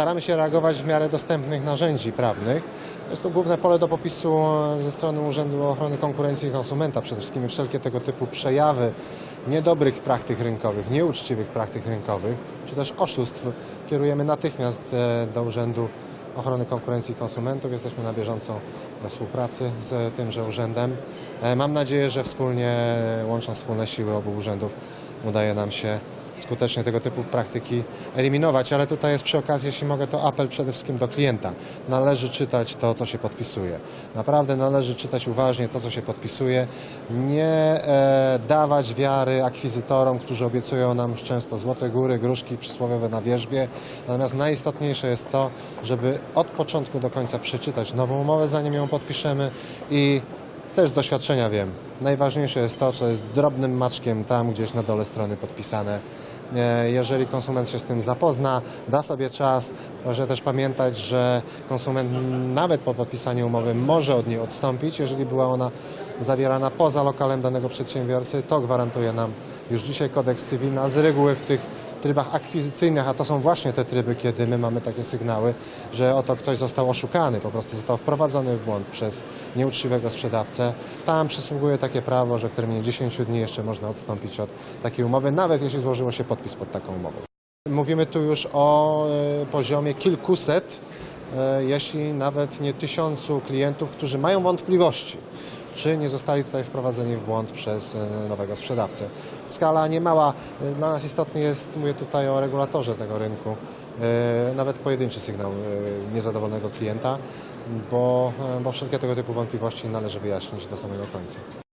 Staramy się reagować w miarę dostępnych narzędzi prawnych. Jest to główne pole do popisu e, ze strony Urzędu Ochrony Konkurencji i Konsumenta. Przede wszystkim wszelkie tego typu przejawy niedobrych praktyk rynkowych, nieuczciwych praktyk rynkowych, czy też oszustw kierujemy natychmiast e, do Urzędu Ochrony Konkurencji i Konsumentów. Jesteśmy na bieżąco we współpracy z tymże urzędem. E, Mam nadzieję, że wspólnie, łącząc wspólne siły obu urzędów, udaje nam się skutecznie tego typu praktyki eliminować, ale tutaj jest przy okazji, jeśli mogę, to apel przede wszystkim do klienta. Należy czytać to, co się podpisuje. Naprawdę należy czytać uważnie to, co się podpisuje. Nie e, dawać wiary akwizytorom, którzy obiecują nam często złote góry, gruszki przysłowiowe na wierzbie. Natomiast najistotniejsze jest to, żeby od początku do końca przeczytać nową umowę, zanim ją podpiszemy i też z doświadczenia wiem. Najważniejsze jest to, co jest drobnym maczkiem tam gdzieś na dole strony podpisane. E, Jeżeli konsument się z tym zapozna, da sobie czas, proszę też pamiętać, że konsument nawet po podpisaniu umowy może od niej odstąpić, jeżeli była ona zawierana poza lokalem danego przedsiębiorcy. To gwarantuje nam już dzisiaj kodeks cywilny, a z reguły w tych trybach akwizycyjnych, a to są właśnie te tryby, kiedy my mamy takie sygnały, że oto ktoś został oszukany, po prostu został wprowadzony w błąd przez nieuczciwego sprzedawcę. Tam przysługuje takie prawo, że w terminie 10 dni jeszcze można odstąpić od takiej umowy, nawet jeśli złożyło się podpis pod taką umową. Mówimy tu już o e, poziomie kilkuset, e, jeśli nawet nie tysiącu klientów, którzy mają wątpliwości, czy nie zostali tutaj wprowadzeni w błąd przez e, nowego sprzedawcę. Skala niemała. E, Dla nas istotny jest, mówię tutaj o regulatorze tego rynku, e, nawet pojedynczy sygnał niezadowolonego klienta, bo, bo wszelkie tego typu wątpliwości należy wyjaśnić do samego końca.